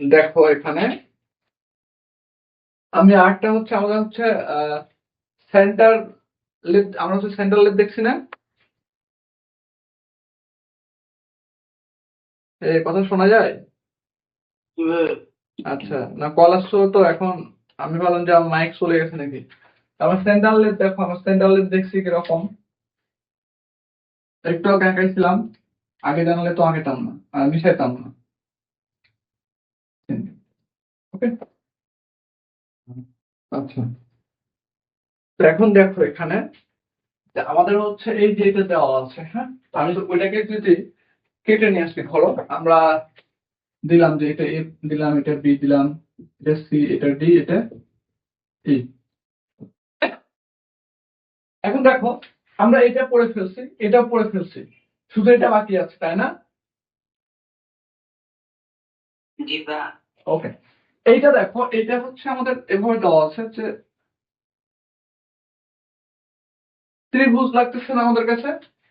দেখো এখানে। আমি আরেকটা হচ্ছে, আমাদের হচ্ছে সেন্টার লিড আমরা হচ্ছে সেন্টার লিড দেখছি না? কথা শোনা যায়? আচ্ছা না কল আসছো তো এখন। আমি ভাবলাম যে আমার মাইক চলে গেছে নাকি? আমার সেন্টার লিড দেখো, আমার সেন্টার লিড দেখছি কীরকম। একটু আগে আঁকাইছিলাম, আগে জানালে তো আঁকাতাম না, আর মিশাইতাম না। ওকে আচ্ছা। তো এখন দেখো এখানে আমাদের হচ্ছে এই যে এটা দেওয়া আছে হ্যাঁ? আমি তো ওইটাকে যদি কেটে নিয়ে আসি ধরো আমরা দিলাম যে এটা এ দিলাম এটা বি দিলাম এটা সি এটা ডি এটা ই। এখন দেখো আমরা এটা পড়ে ফেলছি এটা পড়ে ফেলছি শুধু এটা বাকি আছে তাই না? ওকে এইটা দেখো এটা হচ্ছে আমাদের এভাবে দেওয়া আছে যে ত্রিভুজ লাগতেছে না আমাদের কাছে,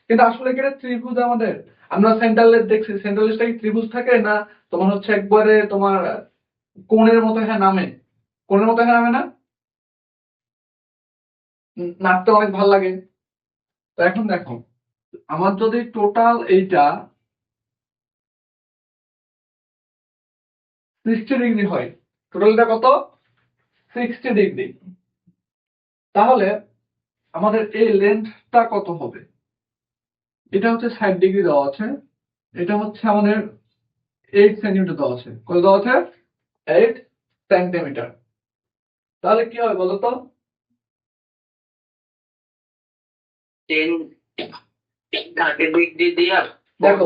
কিন্তু আসলে কি ত্রিভুজ আমাদের? আমরা সেন্ট্রালের দেখছি সেন্ট্রালিসটা কি ত্রিভুজ থাকে না তোমার হচ্ছে একবারে তোমার কোণের মতো হ্যাঁ নামে? কোণের মতো হ্যাঁ নামে না? নাচতে অনেক ভালো লাগে। তো এখন দেখো, আমার যদি টোটাল এইটা সিক্সটি ডিগ্রি হয় টোটালটা কত? সিক্সটি ডিগ্রি তাহলে আমাদের এই লেন্থটা কত হবে? এটা হচ্ছে ষাট ডিগ্রি দেওয়া আছে। এটা হচ্ছে আমাদের এইট সেন্টিমিটার দেওয়া আছে। কত দেওয়া আছে? এইট সেন্টিমিটার তাহলে কি হবে বলো তো টেন থার্টি ডিগ্রি দিয়া দেখো,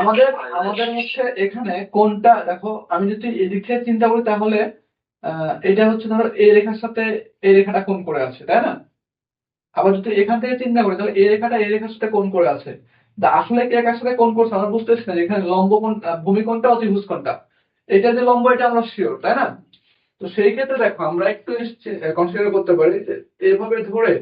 আমাদের আমাদের হচ্ছে এখানে কোনটা দেখো আমি যদি এদিক থেকে চিন্তা করি তাহলে এটা হচ্ছে ধরো এই রেখার সাথে এই রেখাটা কোণ করে আছে তাই না? আবার যদি এখান থেকে চিন্তা করি তাহলে এই রেখাটা এই রেখার সাথে কোন করে আছে? আসলে কে কার সাথে কোন করছে আমরা বুঝতেছি না যে এখানে লম্ব কোন ভূমি কোণটা অতিভুজ কোণটা। এটা যে লম্ব এটা আমরা শিওর তাই না? তো সেই ক্ষেত্রে দেখো আমরা একটু কনসিডার করতে পারি যে এভাবে ধরে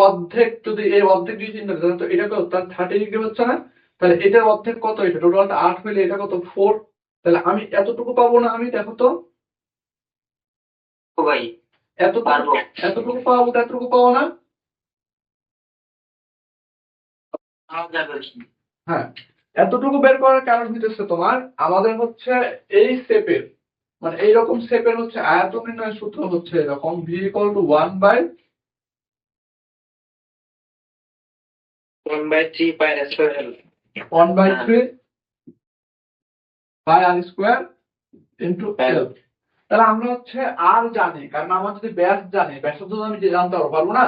অর্ধেক যদি এই অর্ধেক যদি চিন্তা করি তো এটা কত? তার থার্টি ডিগ্রি হচ্ছে না? তাহলে এটার অর্ধেক কত এটা? টোটালটা আট হইলে এটা কত? ফোর তাহলে আমি এতটুকু পাবো না আমি দেখো তো। ভাই এতটুকু পারব। এতটুকু পাবো এতটুকু পাবো না? হ্যাঁ এতটুকু বের করার কারণ হচ্ছে তোমার আমাদের হচ্ছে এই শেপের মানে এইরকম শেপের হচ্ছে আয়তন নির্ণয় সূত্র হচ্ছে এরকম V equal to one by one by three pi square one by হ্যাঁ। Three by R square into L তাহলে আমরা হচ্ছে আর জানি কারণ আমার যদি ব্যাস জানি ব্যাসার্ধ আমি যে জানতে পারব পারব না?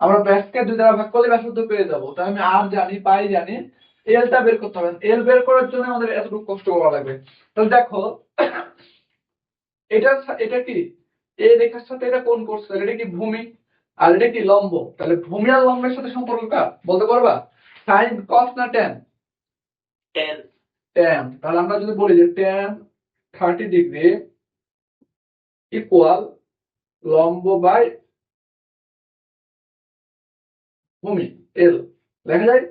আমরা ব্যাসকে দুই দ্বারা ভাগ করলে ব্যাসার্ধ পেয়ে যাব তাই আমি আর জানি পাই জানি এলটা বের করতে হবে। এল বের করার জন্য আমাদের এতটুকু কষ্ট করা লাগবে। তাহলে দেখো এটা এটা কি? এই রেখার সাথে এটা কোন করছে এটা কি ভূমি? আর এটা কি লম্ব? তাহলে ভূমি আর লম্বের সাথে সম্পর্ক কার? বলতে পারবা? সাইন কস না টেন টেন টেন তাহলে আমরা যদি বলি যে টেন থার্টি ডিগ্রি ইকুয়াল লম্ব বাই ভূমি এল লেখা যায়?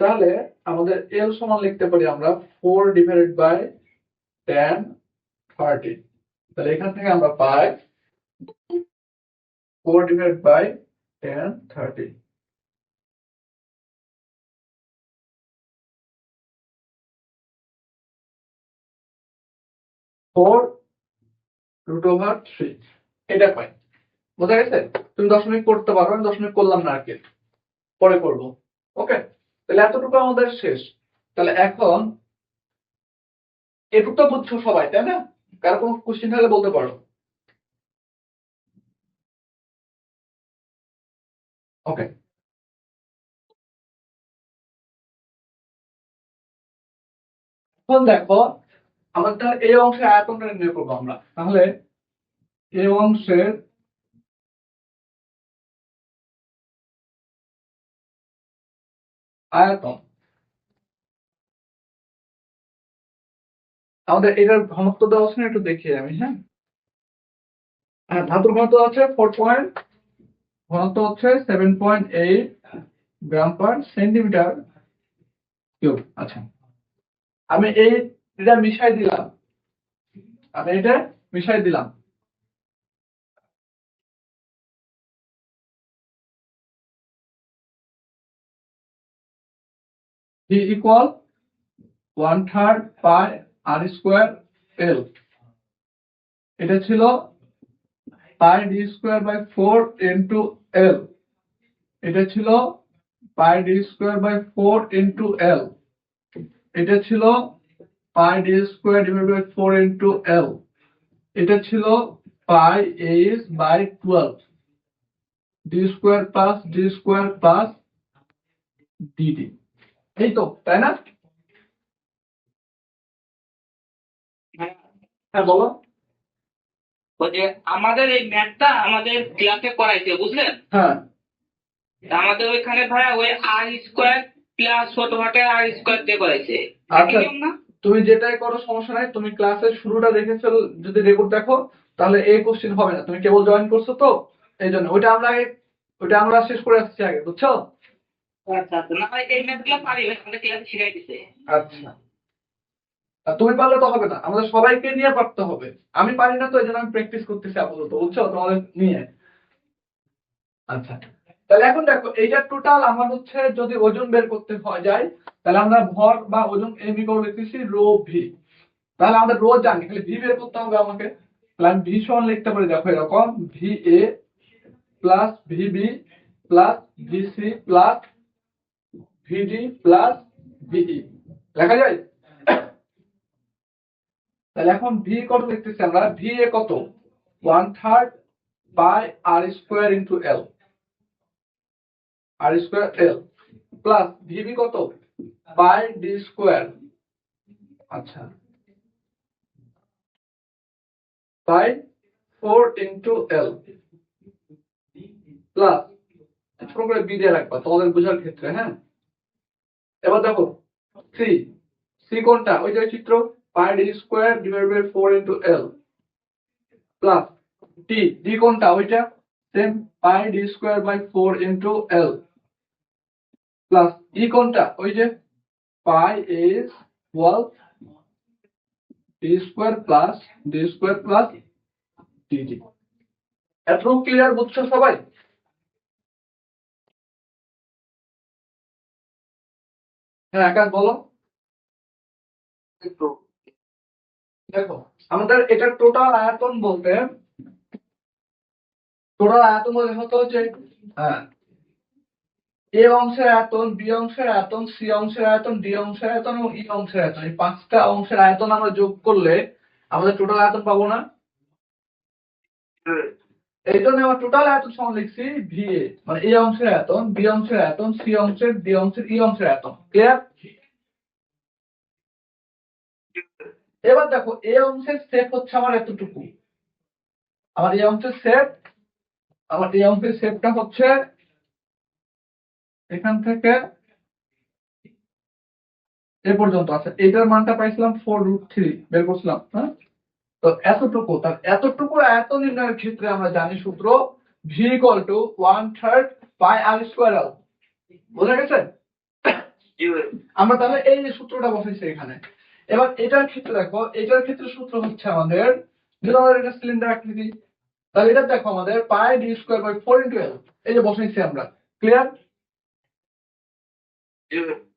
তাহলে আমাদের এল সমান লিখতে পারি আমরা four divided by ten thirty তাহলে এখান থেকে আমরা পাই four divide by ten thirty four root over three এটা পাই বোঝা গেছে? তুমি দশমিক করতে পারো, আমি দশমিক করলাম না কি। পরে করব। ওকে? তাহলে এতটুকু আমাদের শেষ। তাহলে এখন এটুকু তো বুঝছ সবাই, তাই না? কারও কোনো কোশ্চেন থাকলে বলতে পারো। ওকে এখন দেখো তাহলে এই অংশের আয়তনটা নির্ণয় করব আমরা। তাহলে এই অংশের আয়তন, আমাদের এটার ঘনত্ব দেওয়া আছে একটু দেখি আমি হ্যাঁ? হ্যাঁ ধাতুর ঘনত্ব আছে ফোর পয়েন্ট ঘনত্ব হচ্ছে seven point eight gram per centimetre cube আচ্ছা। আমি এই এটা মিশাই দিলাম। আমি এটা মিশাই দিলাম। Equal one third pi R square L এটা ছিল pi D square by four into L এটা ছিল pi D square by four into L এটা ছিল pi D square divide by four into L এটা ছিল pi H by twelve D square plus D square plus D D এই তো, তাই না? হ্যাঁ হ্যাঁ বলো। যে আমাদের এই ম্যাথটা আমাদের ক্লাসে করাইছে বুঝলেন? হ্যাঁ। আমাদের ওইখানে ভাইয়া ওই আর স্কোয়ার প্লাস ছোট হাতে আর স্কোয়ার দিয়ে করাইছে। আচ্ছা। তুমি যেটাই করো সমস্যা নাই তুমি ক্লাসের শুরুটা দেখেছ যদি রেকর্ড দেখো তাহলে এই কোশ্চেন হবে না। তুমি কেবল জয়েন করছ তো এই জন্য। ওইটা আমরা আগে ওইটা আমরা শেষ করে আসছি আগে বুঝছ? আচ্ছা আচ্ছা। না ভাই এই ম্যাথগুলো পারি আমাদের ক্লাসে শিখাই দিছে। আচ্ছা। তুমি পারলে তো হবে না। আমাদের সবাইকে নিয়ে পারতে হবে। আমি পারি না তো, এই জন্য আমি প্র্যাকটিস করতেছি আপাতত, বুঝছ? তোমাদের নিয়ে। আচ্ছা। তাহলে এখন দেখো, এইটা টোটাল আমার হচ্ছে যদি ওজন বের করতে হয় যায়, তাহলে আমরা ভর বা ওজন এম ইকুয়াল লিখতেছি রো ভি তাহলে আমাদের রো জানি, খালি ভি বের করতে হবে আমাকে। তাহলে আমি ভি সমান লিখতে পারি, দেখো এরকম V A plus V B plus V C plus V D plus V E লেখা যায়? তাহলে এখন ভি কত লিখতেছি আমরা? ভি এ কত? One third by R square into L R square L plus V B কত? বাই ডি স্কোয়ার আচ্ছা। By four into L plus ছোট করে বি দিয়ে রাখবা, তোমাদের বোঝার ক্ষেত্রে হ্যাঁ? এবার দেখো সি সি কোনটা? ওই যে চিত্র। Pi D square divide by four into L plus D D কোনটা? ওইটা? Same pi D square by four into L. Plus E কোনটা? ওই যে pi is wall D square plus D square plus D. D D এতটুকু clear বুঝছ সবাই? হ্যাঁ আকাশ বলো। একটু দেখো, আমাদের এটা টোটাল আয়তন বলতে টোটাল আয়তন বলতে হতো যে হ্যাঁ এ অংশের আয়তন, বি অংশের আয়তন, সি অংশের আয়তন, ডি অংশের আয়তন এবং ই অংশের আয়তন। এই পাঁচটা অংশের আয়তন আমরা যোগ করলে আমাদের টোটাল আয়তন পাবো না। এই জন্য আমরা টোটাল আয়তন সমান লিখছি ভি এ মানে এ অংশের আয়তন, বি অংশের আয়তন, সি অংশের, ডি অংশের, ই অংশের আয়তন। ক্লিয়ার এবার দেখো এ অংশের সেট হচ্ছে আমার এতটুকু। আমার এই অংশের সেট আমার এই অংশের সেটটা হচ্ছে এখান থেকে এ পর্যন্ত। আছে এটার মানটা পাইছিলাম ফোর রুট থ্রি বের করছিলাম হ্যাঁ? তো এতটুকু তার এতটুকু এত নির্ণয়ের ক্ষেত্রে আমরা জানি সূত্র V equal to one third pi R square L বোঝা গেছে? আমরা তাহলে এই যে সূত্রটা বসাইছি এখানে এবার এটার ক্ষেত্রে দেখো এটার ক্ষেত্রে সূত্র হচ্ছে আমাদের এটা সিলিন্ডার আকৃতি। তাহলে এটা দেখো আমাদের pi D square by four into L এই যে বসাইছি আমরা। ক্লিয়ার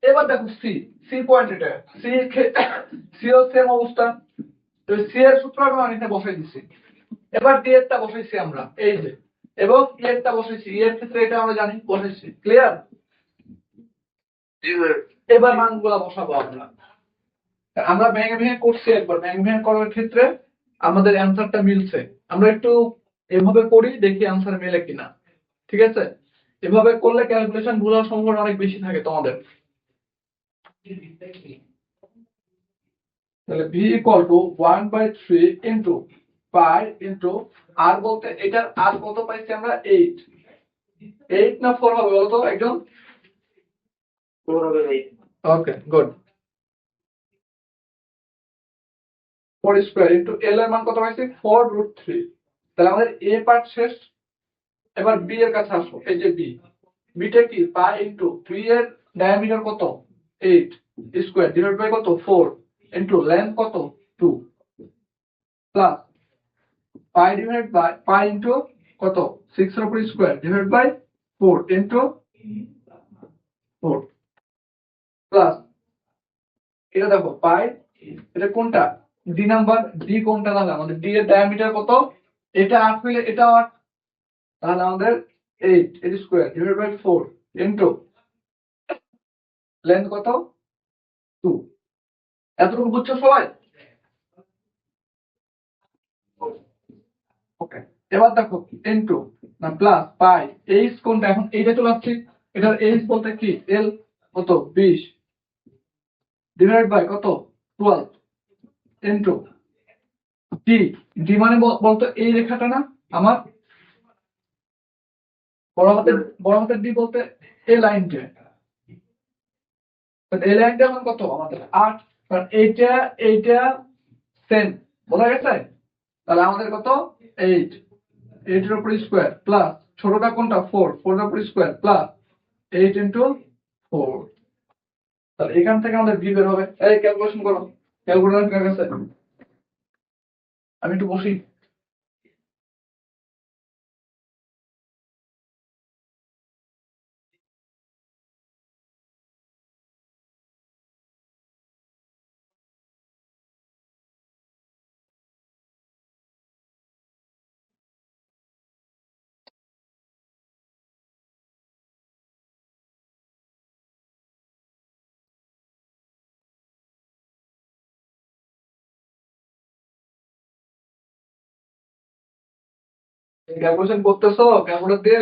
এবার দেখো সি সি পয়েন্ট এটা। সি সি সেম অবস্থা। তো সি এর সূত্র আমি অনেকটা বসাই দিচ্ছি এবার ডি এরটা বসাইছি আমরা। এই যে। এবং ই এরটা বসাইছি। ই এর ক্ষেত্রে এটা আমরা জানি বসাইছি। ক্লিয়ার এবার মানগুলা বসাবো আমরা। আমরা ভেঙে ভেঙে করছি একবার ভেঙে ভেঙে করার ক্ষেত্রে আমাদের অ্যান্সারটা মিলছে। আমরা একটু এভাবে করি দেখি অ্যান্সার মেলে কিনা। ঠিক আছে? এভাবে করলে ক্যালকুলেশন ভুলার সম্ভাবনা অনেক বেশি থাকে তোমাদের। তাহলে V equal to one by three into pi into R বলতে এটার আর কত পাইছি আমরা? এইট এইট না ফোর হবে বলতো একজন? Okay good four square into L এর মান কত পাইছি? ফোর রুট থ্রি তাহলে আমাদের এ পার্ট শেষ। এবার বি এর কাছে আসো এই যে বি বিটা কি? পাই ইন্টু থ্রি এর ডায়ামিটার কত? এইট স্কোয়ার ডিভাইড বাই কত? ফোর ইন্টু লেন্থ কত? Two plus pi divide by pi into কত? সিক্স এর উপর square divide by four into four plus এটা দেখো পাই এটা কোনটা? ডি নাম্বার ডি কোনটা তাহলে? আমাদের ডি এর ডায়ামিটার কত? এটা আট হইলে এটা আট তাহলে আমাদের eight eight square divide by four into length কত? টু এতটুকু বুঝছ সবাই? ওকে এবার দেখো ইন্টু না প্লাস পাই এইচ কোনটা? এখন এইটা চলে আসছে। এটার এইচ বলতে কি? এল কত? বিশ. ডিভাইড বাই কত? টুয়েলভ ইন্টু ডি ডি মানে বলতো এই রেখাটা না, আমার? বড় হাতের বড় হাতের ডি বলতে লাইনটা লাইনটা কত? আমাদের আট। কারণ এইটা এইটা সেম বোঝা গেছে? তাহলে আমাদের কত? এইট এইটের উপর স্কোয়ার প্লাস ছোটটা কোনটা? ফোর ফোর উপর square plus eight into four তাহলে এখান থেকে আমাদের বি বের হবে। এই ক্যালকুলেশন করো। আমি একটু বসি। ক্যালকুলেশন করতেছো ক্যালকুলেটর দিয়ে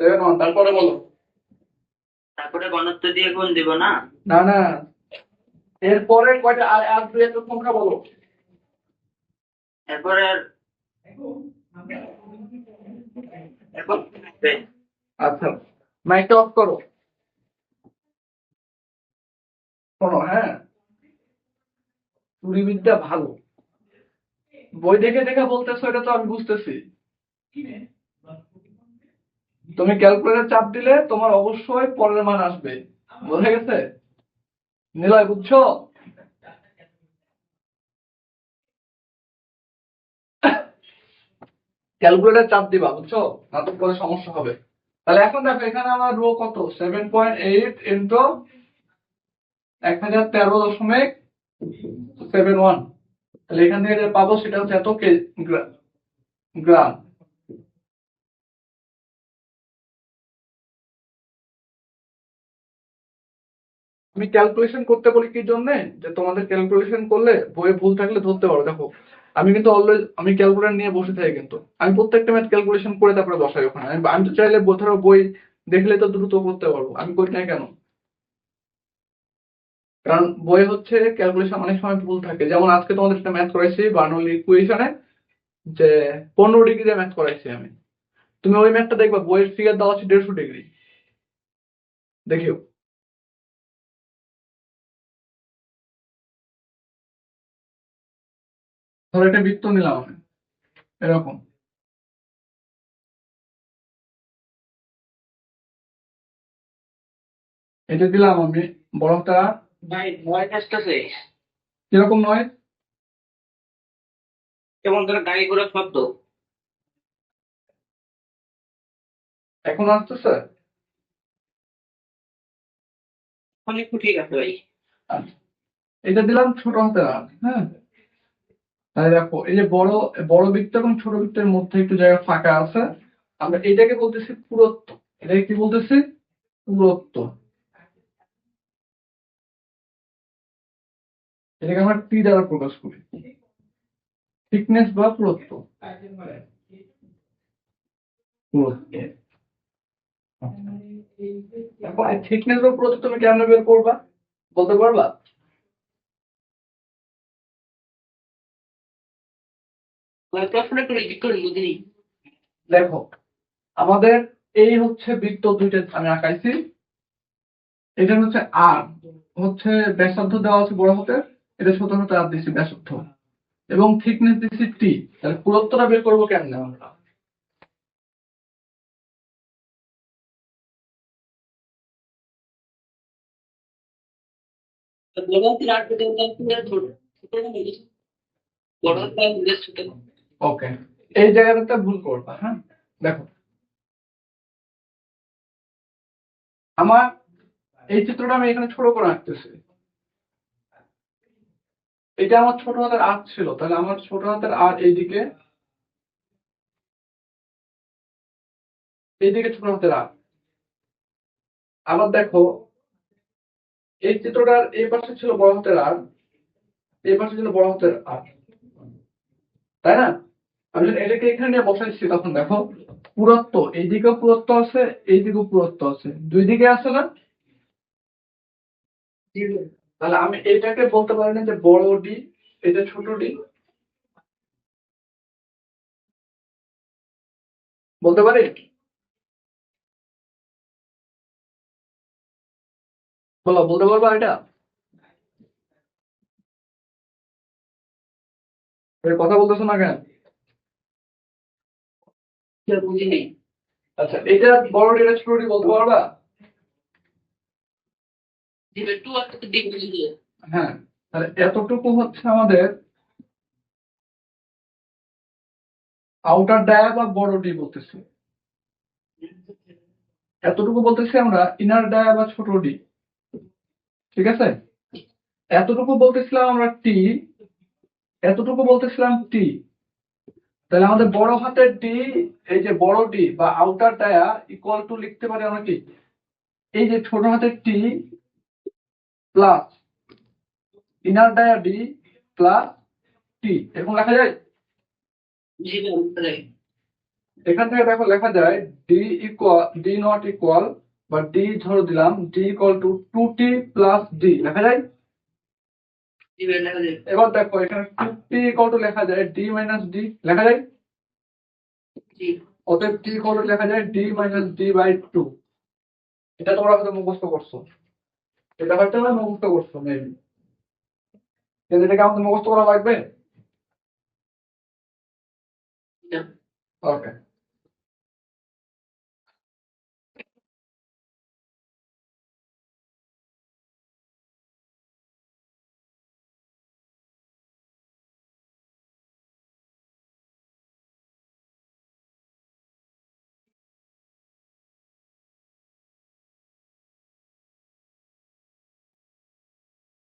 সেভেন ওয়ান তারপরে বলো। তারপরে ঘনত্ব দিয়ে গুণ দিব না? না না। এরপরে কয়টা? আর আর দুই একটা সংখ্যা বলো। এরপরে আচ্ছা মাইকটা অফ করো। শোনো হ্যাঁ? চুরিবিদ্যা ভালো। বই দেখে দেখে বলতেছো এটা তো আমি বুঝতেছি। তুমি ক্যালকুলেটর চাপ দিলে তোমার অবশ্যই পরের মান আসবে। বোঝা গেছে? নিলয়, বুঝছ? ক্যালকুলেটর চাপ দিবা, বুঝছ? না তো পরে সমস্যা হবে। তাহলে এখন দেখো, এখানে আমার রো কত? সেভেন পয়েন্ট এইট ইন্টু এক হাজার তেরো দশমিক সেভেন ওয়ান তাহলে এখান থেকে পাবো সেটা হচ্ছে এত গ্রাম আমি ক্যালকুলেশন করতে বলি কি জন্য? যে তোমাদের ক্যালকুলেশন করলে বইয়ে ভুল থাকলে ধরতে পারো। দেখো, আমি কিন্তু অলওয়েজ আমি ক্যালকুলেটর নিয়ে বসে থাকি কিন্তু। আমি প্রত্যেকটা ম্যাথ ক্যালকুলেশন করে তারপরে বসাই ওখানে। আমি তো চাইলে ধরো বই দেখলে তো দ্রুত করতে পারব। আমি করি না কেন? কারণ বই হচ্ছে ক্যালকুলেশন অনেক সময় ভুল থাকে। যেমন আজকে তোমাদের সাথে ম্যাথ করাইছি বার্নলি ইকুয়েশনে যে পনেরো ডিগ্রি ম্যাথ করাইছি আমি। তুমি ওই ম্যাথটা দেখবা, বইয়ের ফিগার দেওয়া আছে দেড়শো ডিগ্রি। দেখিও। ধরো একটা বৃত্ত নিলাম আমি। এরকম। এটা দিলাম আমি আসতেছে। কীরকম নয়? যেমন ধরো গাড়ি ঘোড়া শব্দ? এখন আসতেছে? অনেক ঠিক আছে ভাই। আচ্ছা। এটা দিলাম ছোট হাতের হ্যাঁ? তাহলে দেখো এই যে বড় বড় বৃত্ত এবং ছোট বৃত্তের মধ্যে একটু জায়গা ফাঁকা আছে আমরা এটাকে বলতেছি পুরুত্ব। এটাকে কি বলতেছি? পুরুত্ব। এটাকে আমরা টি দ্বারা প্রকাশ করি। থিকনেস বা পুরুত্ব। এখন থিকনেস বা পুরুত্ব তুমি কেমনে বের করবা? বলতে পারবা? বুঝিনি দেখো আমাদের এই হচ্ছে বৃত্ত দুইটা আমি আঁকাইছি। এটা হচ্ছে আর হচ্ছে ব্যাসার্ধ দেওয়া আছে বড় হাতের এটা ছোট হাতে আর দিছি ব্যাসার্ধ। এবং থিকনেস দিছি টি তাহলে পুরুত্বটা বের করব কেমনে আমরা? বড় হাতের বেশি? বড় হাতের আর ওকে এই জায়গাটাতে ভুল করবা হ্যাঁ? দেখো। আমার এই চিত্রটা আমি এখানে ছোট করে আঁকতেছি। এটা আমার ছোট হাতের আর ছিল, তাহলে আমার ছোট হাতের আর এইদিকে এইদিকে ছোট হাতের আর আবার দেখো, এই চিত্রটার এই পাশে ছিল বড় হাতের আর এই পাশে ছিল বড় হাতের আর তাই না? আমি যখন এটাকে এখানে বসাইছি তখন দেখো পুরত্ব, এইদিকেও পুরত্ব আছে, এইদিকেও পুরত্ব আছে। দুই দিকে আছে না? তাহলে আমি এটাকে বলতে পারি না যে বড় ডি এটা ছোট ডি বলতে পারি? বলো, বলতে পারবা এটা? কথা বলতেছো না কেন? আচ্ছা এটা বড় এটা ছোট ডি বলতে পারবা হ্যাঁ তাহলে এতটুকু হচ্ছে আমাদের আউটার ডায়া বা বড় ডি বলতেছি। এতটুকু বলতেছি আমরা ইনার ডায়া বা ছোট ডি ঠিক আছে? এতটুকু বলতেছিলাম আমরা টি এতটুকু বলতেছিলাম টি তাহলে আমাদের বড় হাতের ডি এই যে বড় ডি বা আউটার ডায়া ইকুয়াল টু লিখতে পারি আমরা কি? এই যে ছোট হাতের T plus inner dia D plus T এরকম লেখা যায়? এখান থেকে দেখো লেখা যায় D equal D not equal বা ডি ধরে দিলাম D equal to two T plus D লেখা লেখা যায়? এবার দেখো এখানে টি ইকুয়াল টু লেখা যায় ডি মাইনাস ডি লেখা যায়? অতএব টি ইকুয়াল টু লেখা যায় D minus D by two এটা তোমরা হয়তো মুখস্থ করছ। এটা হয়তো না মুখস্থ করছ মেবি কিন্তু এটাকে আমাদের মুখস্থ করা লাগবে? ওকে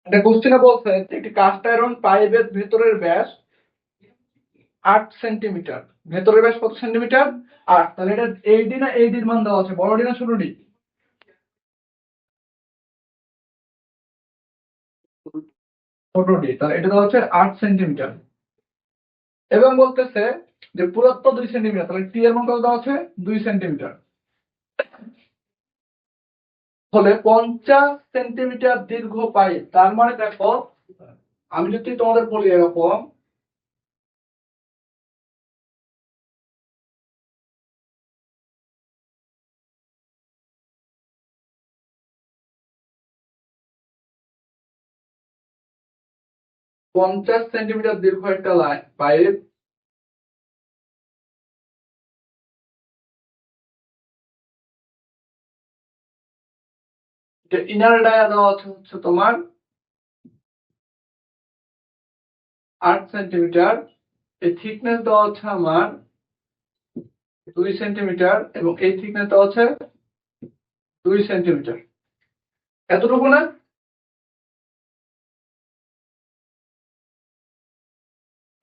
একটা কোশ্চেনে বলছে একটি কাস্ট আয়রন পাইপের ভেতরের ব্যাস আট সেন্টিমিটার ভেতরের ব্যাস কত সেন্টিমিটার আট। তাহলে এটা এই ডি না এইডির মান দেওয়া আছে? বড় ডি না ছোট ডি? ছোট ডি। তাহলে এটা দেওয়া হচ্ছে আট সেন্টিমিটার এবং বলতেছে যে পুরত্ব দুই সেন্টিমিটার তাহলে টি এর মান কত দেওয়া আছে দুই সেন্টিমিটার হলে পঞ্চাশ সেন্টিমিটার দীর্ঘ পাইপ তার মানে দেখো, আমি যদি তোমাদের বলি এরকম, পঞ্চাশ সেন্টিমিটার দীর্ঘ একটা লাইন পাইপ যে ইনার ডায়া দেওয়া হচ্ছে তোমার আট সেন্টিমিটার, এই থিকনেস দেওয়া হচ্ছে আমার দুই সেন্টিমিটার এবং এই থিকনেস দেওয়া হচ্ছে দুই সেন্টিমিটার। এতটুকু না?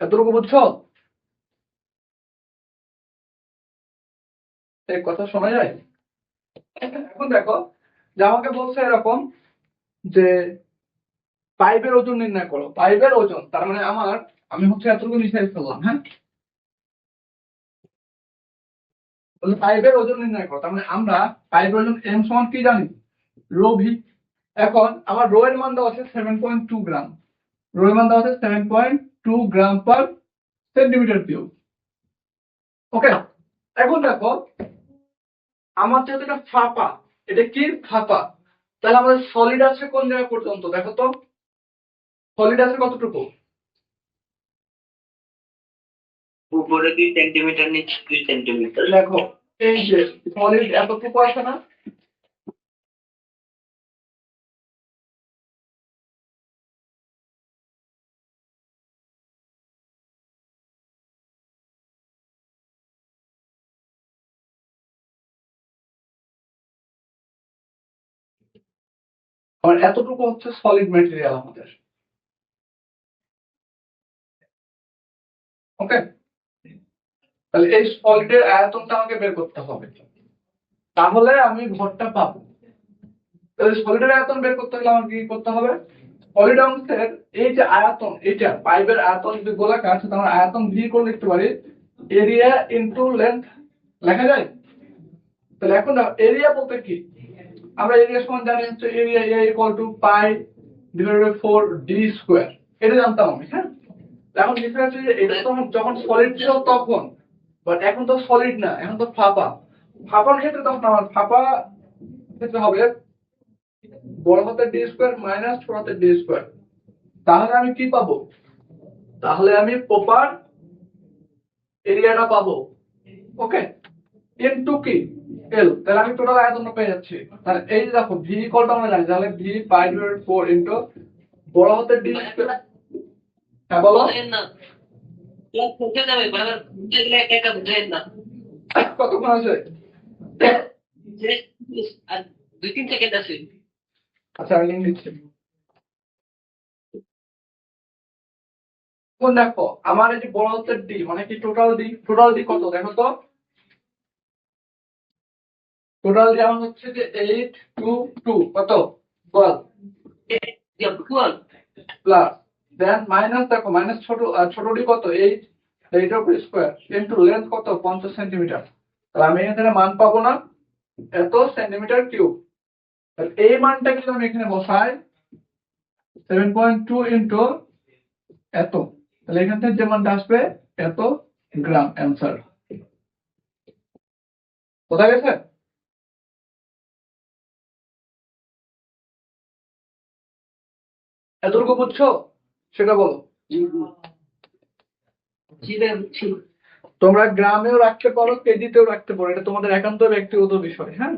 এতটুকু বুঝছ? কথা শোনা যায়? এখন দেখো আমাকে বলছে এরকম যে পাইপের ওজন নির্ণয় করো, পাইপের ওজন, তার মানে আমার, আমি হচ্ছে এতটুকু নিচে ফেললাম হ্যাঁ? পাইপের ওজন নির্ণয় করো, তার মানে আমরা পাইপের ওজন এম সমান কি জানি? রো ভি এখন আমার রো এর মান দেওয়া আছে seven point two gram rho এর মান দেওয়া আছে seven point two gram per centimetre cube okay এখন দেখো, আমার যেহেতু এটা ফাঁপা এটা কি ফাঁপা? তাহলে আমাদের সলিড আছে কোন জায়গা পর্যন্ত? দেখো তো। সলিড আছে কতটুকু? উপরে দুই সেন্টিমিটার নিচে দুই সেন্টিমিটার দেখো এই যে সলিড এতটুকু আছে না। আর এতটুকু হচ্ছে সলিড ম্যাটেরিয়াল আমাদের। ওকে তাহলে এই সলিডের আয়তনটা আমাকে বের করতে হবে। তাহলে আমি ভরটা পাবো। তাহলে সলিডের আয়তন বের করতে হলে আমাকে কি করতে হবে? সলিড অংশের এই যে আয়তন এটা পাইপের আয়তন যদি গোলাকার সেটা আমরা আয়তন ভি করে লিখতে পারি। এরিয়া ইনটু লেন্থ লেখা যায়? তাহলে এখন এরিয়া বলতে কি? আমরা এরিয়া সমান জানি হচ্ছে area A equal to pi divided by four D square এটা জানতাম আমি হ্যাঁ? এখন বিষয় হচ্ছে এটা তখন যখন সলিড ছিল তখন বাট এখন তো সলিড না, এখন তো ফাঁপা। ফাঁপার ক্ষেত্রে তখন আমার ফাঁপা ক্ষেত্রে হবে বড় হাতের ডি স্কোয়ার মাইনাস ছোট হাতের ডি স্কোয়ার তাহলে আমি কি পাবো? তাহলে আমি প্রপার এরিয়াটা পাবো। ওকে ইনটু কি? এল। তাহলে আমি টোটাল আয়তনটা পেয়ে যাচ্ছি। তাহলে এই যে দেখো ভি আমরা জানি তাহলে V pi divided four into বড় হাতের ডি হ্যাঁ বলো। না। কতক্ষণ আছে দুই তিন সেকেন্ড আছে। আচ্ছা আমি দিচ্ছি। দেখো আমার এই যে বড় হাতের ডি মানে কি টোটাল ডি টোটাল ডি কত? দেখো তো। টোটাল আমার হচ্ছে যে এইট টু টু কত? Twelve twelve plus then minus দেখো মাইনাস ছোট আহ, ছোট কত? Eight eight of square into length কত? পঞ্চাশ সেন্টিমিটার তাহলে আমি এখানে মান পাবো না। এত সেন্টিমিটার কিউব তাহলে এই মানটা কিন্তু আমি এখানে বসাই। সেভেন পয়েন্ট টু ইন্টু এত। তাহলে এখান থেকে যে মানটা আসবে এত গ্রাম অ্যান্সার কোথায় গেছে? এতটুকু বুঝছ? সেটা বলো। তোমরা গ্রামেও রাখতে পারো কেজিতেও রাখতে পারো। এটা তোমাদের একান্ত ব্যক্তিগত বিষয় হ্যাঁ?